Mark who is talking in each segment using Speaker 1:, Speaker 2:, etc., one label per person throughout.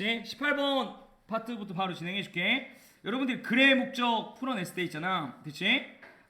Speaker 1: 그치? 18번 파트부터 바로 진행해 줄게. 여러분들이 글의 목적 풀어냈을 때 있잖아. 그치?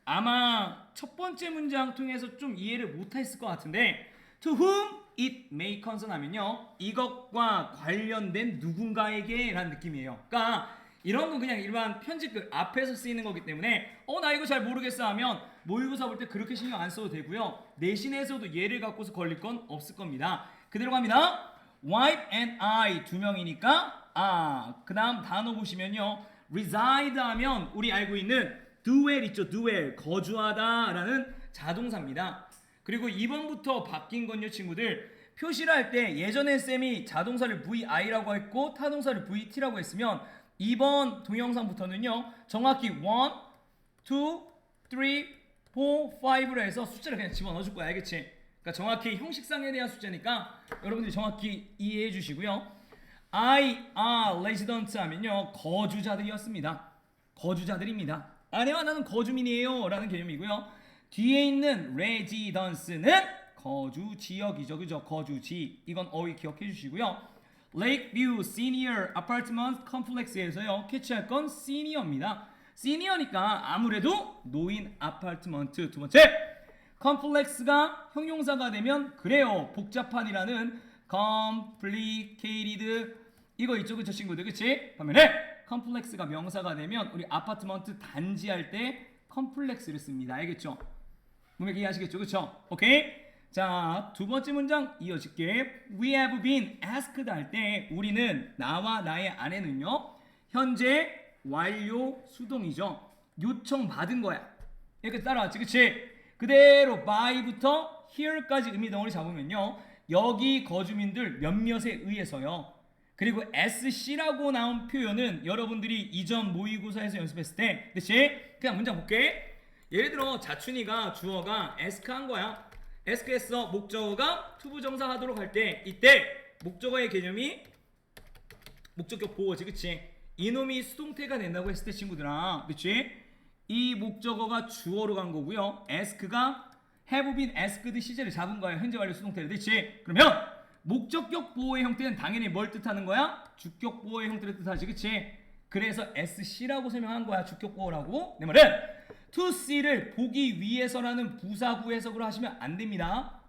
Speaker 1: 아마 첫 번째 문장 통해서 좀 이해를 못했을 것 같은데 To whom it may concern 하면요. 이것과 관련된 누군가에게 라는 느낌이에요. 그러니까 이런 건 그냥 일반 편집글 앞에서 쓰이는 거기 때문에 어 나 이거 잘 모르겠어 하면 모의고사 볼 때 그렇게 신경 안 써도 되고요. 내신에서도 얘를 갖고서 걸릴 건 없을 겁니다. 그대로 갑니다. White and I 두 명이니까 아 그 다음 단어 보시면요. reside 하면 우리 알고 있는 dwell 있죠. dwell 거주하다 라는 자동사입니다. 그리고 2번부터 바뀐 건요 친구들 표시를 할 때 예전에 쌤이 자동사를 VI라고 했고 타동사를 VT라고 했으면 2번 동영상부터는요 정확히 1, 2, 3, 4, 5로 해서 숫자를 그냥 집어넣어 줄 거야 알겠지? 그러니까 정확히 형식상에 대한 숫자니까 여러분들이 정확히 이해해 주시고요. I are resident 하면요 거주자들이었습니다. 거주자들입니다. 아내와 나는 거주민이에요 라는 개념이고요. 뒤에 있는 residence는 거주 지역이죠. 그죠? 거주지. 이건 어휘 기억해 주시고요. Lakeview Senior Apartment Complex에서요 캐치할 건 시니어입니다. 시니어니까 아무래도 노인 아파트먼트 두 번째 컴플렉스가 형용사가 되면 그래요 복잡한이라는 complicated 이거 있죠 그쵸 친구들 그치 반면에 컴플렉스가 명사가 되면 우리 아파트먼트 단지 할 때 컴플렉스를 씁니다 알겠죠 분명 이해하시겠죠 그쵸 오케이 자, 두 번째 문장 이어질게. We have been asked 할 때 우리는 나와 나의 아내는요. 현재 완료 수동이죠. 요청 받은 거야. 이렇게 따라왔지. 그치? 그대로 by부터 here까지 의미 덩어리 잡으면요. 여기 거주민들 몇몇에 의해서요. 그리고 SC라고 나온 표현은 여러분들이 이전 모의고사에서 연습했을 때, 그치? 그냥 문장 볼게. 예를 들어 자춘이가 주어가 ask 한 거야. 에스크에서 목적어가 투부정사 하도록 할 때 이때 목적어의 개념이 목적격 보호지 그치 이놈이 수동태가 된다고 했을 때 친구들아 그치 이 목적어가 주어로 간 거고요 에스크가 have been asked 시제를 잡은 거야 현재 완료 수동태를 그치 그러면 목적격 보호의 형태는 당연히 뭘 뜻하는 거야 주격 보호의 형태를 뜻하지 그치 그래서 SC라고 설명한 거야 주격 보호라고 내 말은 to see를 보기 위해서라는 부사구 해석으로 하시면 안 됩니다.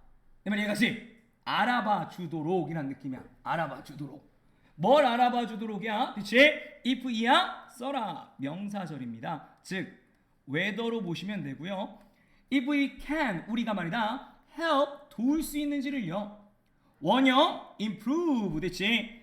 Speaker 1: 내 말 이해가지? 알아봐 주도록이란 느낌이야. 알아봐 주도록. 뭘 알아봐 주도록이야? 그치? if 이야 써라 명사절입니다. 즉 whether로 보시면 되고요. if we can 우리가 말이다 help 도울 수 있는지를요. 원형 improve 됐지?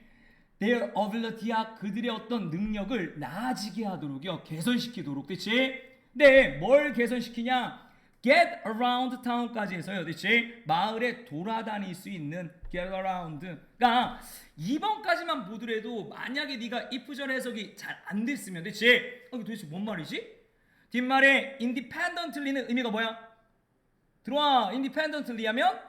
Speaker 1: their ability야 그들의 어떤 능력을 나아지게 하도록요 개선시키도록 됐지? 네, 뭘 개선시키냐? get around town까지 해서요. 대체 마을에 돌아다닐 수 있는 get around. 그러니까 2번까지만 보더라도 만약에 네가 if절 해석이 잘 안 됐으면 대체 어, 이거 도대체 뭔 말이지? 뒷말에 independently는 의미가 뭐야? 들어와. independently 하면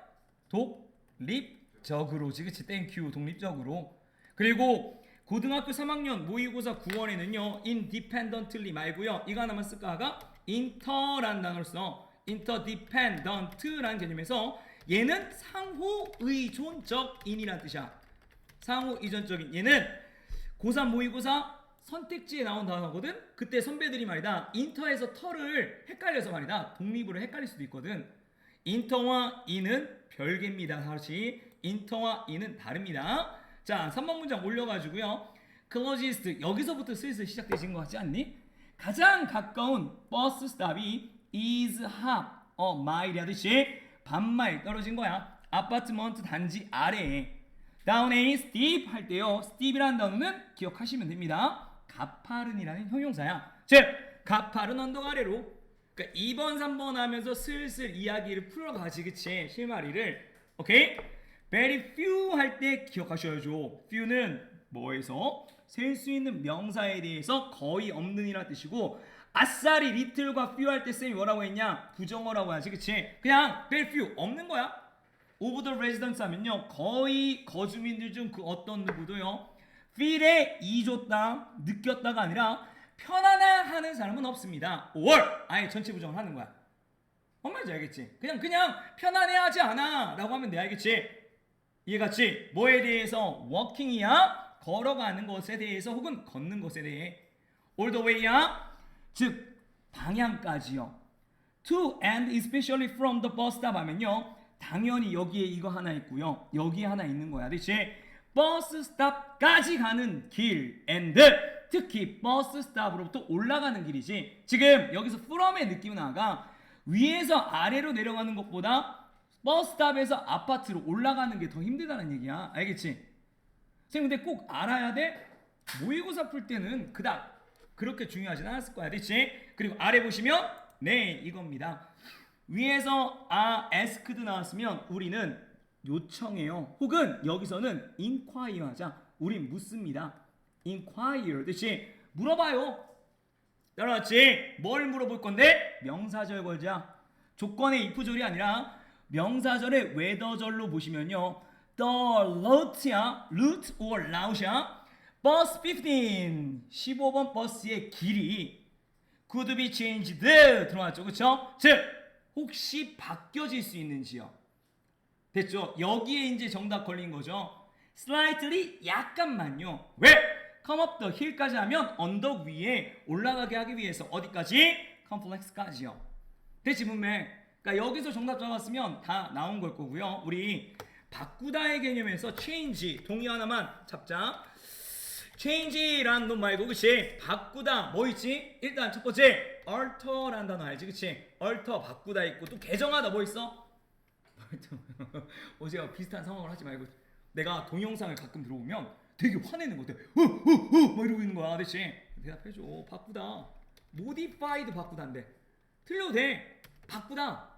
Speaker 1: 독립적으로지. 그치? 땡큐. 독립적으로. 그리고 고등학교 3학년 모의고사 9원에는요 independently 말고요 이거 하나만 쓸까 하가 inter라는 단어를 써 interdependent라는 개념에서 얘는 상호 의존적인이라는 뜻이야 상호 의존적인 얘는 고3 모의고사 선택지에 나온 단어거든 그때 선배들이 말이다 인터에서 터를 헷갈려서 말이다 독립으로 헷갈릴 수도 있거든 인터와 이는 별개입니다 다시 인터와 이는 다릅니다 자, 3번 문장 올려가지고요. closest 여기서부터 슬슬 시작되신 것 같지 않니? 가장 가까운 버스 스탑이 is half 어 마일이 하듯이 반마일 떨어진 거야. 아파트먼트 단지 아래에 down a steep 할 때요. steep이라는 단어는 기억하시면 됩니다. 가파른이라는 형용사야. 즉 가파른 언덕 아래로 그러니까 2번 3번 하면서 슬슬 이야기를 풀어가지 그치 실마리를 오케이? very few 할 때 기억하셔야죠. few는 뭐에서 셀 수 있는 명사에 대해서 거의 없는이라 뜻이고 아싸리 little과 few 할 때 쌤이 뭐라고 했냐? 부정어라고 하지, 그치? 그냥 very few 없는 거야. of the residents 하면요 거의 거주민들 중 그 어떤 누구도요 feel에 이줬다 느꼈다가 아니라 편안해하는 사람은 없습니다. or 아예 전체 부정을 하는 거야. 뭔 말인지 알겠지? 그냥 그냥 편안해하지 않아라고 하면 돼 알겠지? 이해갔지? 뭐에 대해서 working이야? 걸어가는 것에 대해서 혹은 걷는 것에 대해 all the way야 즉 방향까지요. to and especially from the bus stop 하면요. 당연히 여기에 이거 하나 있고요. 여기에 하나 있는 거야. 그렇지? 버스 스탑까지 가는 길 and 특히 버스 스탑으로부터 올라가는 길이지. 지금 여기서 from의 느낌은 나가 위에서 아래로 내려가는 것보다 버스 스탑에서 아파트로 올라가는 게 더 힘들다는 얘기야. 알겠지? 선생님 근데 꼭 알아야 돼. 모의고사 풀 때는 그닥 그렇게 중요하진 않았을 거야. 그렇지? 그리고 아래 보시면 네 이겁니다. 위에서 아 asked 나왔으면 우리는 요청해요. 혹은 여기서는 inquire 하자. 우린 묻습니다. inquire 뜻이 물어봐요. 따라왔지? 뭘 물어볼 건데? 명사절 걸자. 조건의 if절이 아니라 명사절의 whether절로 보시면요. The route야, route or route야. 버스 15, 15번 버스의 길이 could be changed 들어왔죠, 그렇죠? 즉 혹시 바뀌어질 수 있는지요. 됐죠? 여기에 이제 정답 걸린 거죠. slightly 약간만요. 왜? come up the hill까지 하면 언덕 위에 올라가게 하기 위해서 어디까지? complex까지요. 됐지 문맥. 그러니까 여기서 정답 잡았으면 다 나온 걸 거고요. 우리 바꾸다의 개념에서 change 동의 하나만 잡자. change란 놈 말고 그치 바꾸다 뭐 있지 일단 첫 번째 alter란 단어 알지 그치 alter 바꾸다 있고 또 개정하다 뭐 있어 어제가 비슷한 상황을 하지 말고 내가 동영상을 가끔 들어오면 되게 화내는 거 같아. 어어어 막 이러고 있는 거야 그치 대답해줘. 바꾸다. modified 바꾸다인데. 틀려도 돼. 바꾸다.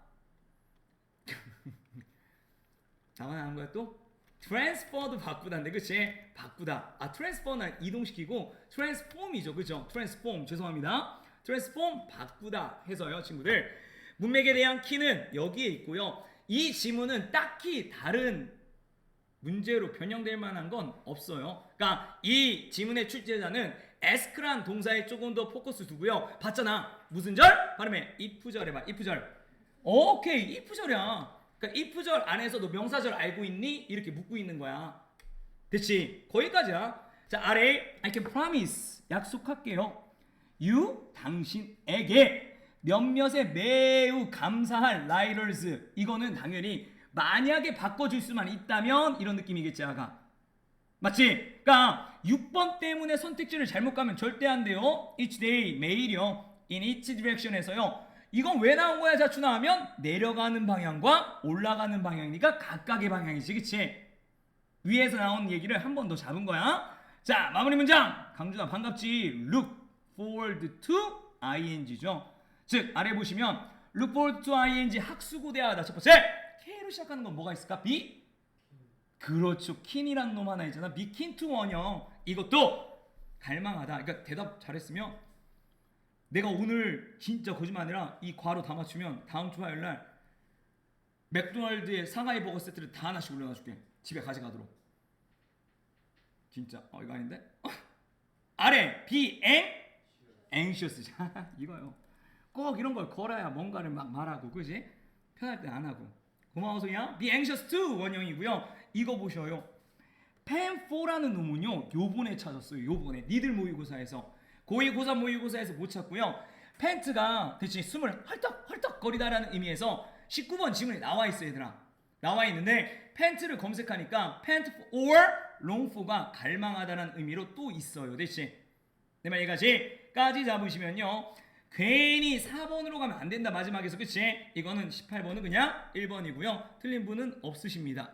Speaker 1: 하는 거야 또? 트랜스퍼도 바꾸다인데 그치? 바꾸다. 아 트랜스퍼는 이동시키고 트랜스폼이죠 그죠? 트랜스폼 죄송합니다. 트랜스폼 바꾸다 해서요 친구들. 문맥에 대한 키는 여기에 있고요 이 지문은 딱히 다른 문제로 변형될 만한 건 없어요 그러니까 이 지문의 출제자는 에스크란 동사에 조금 더 포커스 두고요 봤잖아 무슨 절? 발음해 if절 해봐 if절 오케이 if절이야 그러니까 if절 안에서도 명사절 알고 있니? 이렇게 묻고 있는 거야. 됐지? 거기까지야. 자 아래 I can promise 약속할게요. You 당신에게 몇몇의 매우 감사할 라이더스 이거는 당연히 만약에 바꿔줄 수만 있다면 이런 느낌이겠지 아가. 맞지? 그러니까 6번 때문에 선택지를 잘못 가면 절대 안 돼요. Each day 매일이요. In each direction에서요. 이건 왜 나온 거야 자추나 하면 내려가는 방향과 올라가는 방향이니까 각각의 방향이지 그치 위에서 나온 얘기를 한 번 더 잡은 거야 자 마무리 문장 강준아 반갑지 look forward to ing죠 즉 아래 보시면 to ing 학수고대하다. 첫 번째 K로 시작하는 건 뭐가 있을까? B 그렇죠. 킨이란 놈 하나 있잖아. to 원형 이것도 갈망하다. 그러니까 대답 잘했으면 내가 오늘 진짜 거짓말 아니라 이 괄호 다 맞추면 다음 주 화요일 날 맥도날드의 상하이 버거 세트를 다 하나씩 올려놔 줄게. 집에 가져가도록. 진짜. 어 이거 아닌데? 아래 be anxious 이거요 꼭 이런 걸 걸어야 뭔가를 막 말하고 그지? 편할 때 안 하고. 고마워 소야. Be anxious to 원형이고요. 이거 보셔요. 펜4라는 놈은요 요번에 찾았어요 요번에. 니들 모의고사에서. 고2 고3 모의고사에서 못 찾고요. 펜트가 대신 숨을 헐떡헐떡 거리다라는 의미에서 19번 지문에 나와 있어 얘들아. 나와 있는데 펜트를 검색하니까 펜트 or 롱포가 갈망하다라는 의미로 또 있어요 대신. 내 말 이해가지? 까지 잡으시면요 괜히 4번으로 가면 안 된다 마지막에서. 그치? 이거는 18번은 그냥 1번이고요. 틀린 분은 없으십니다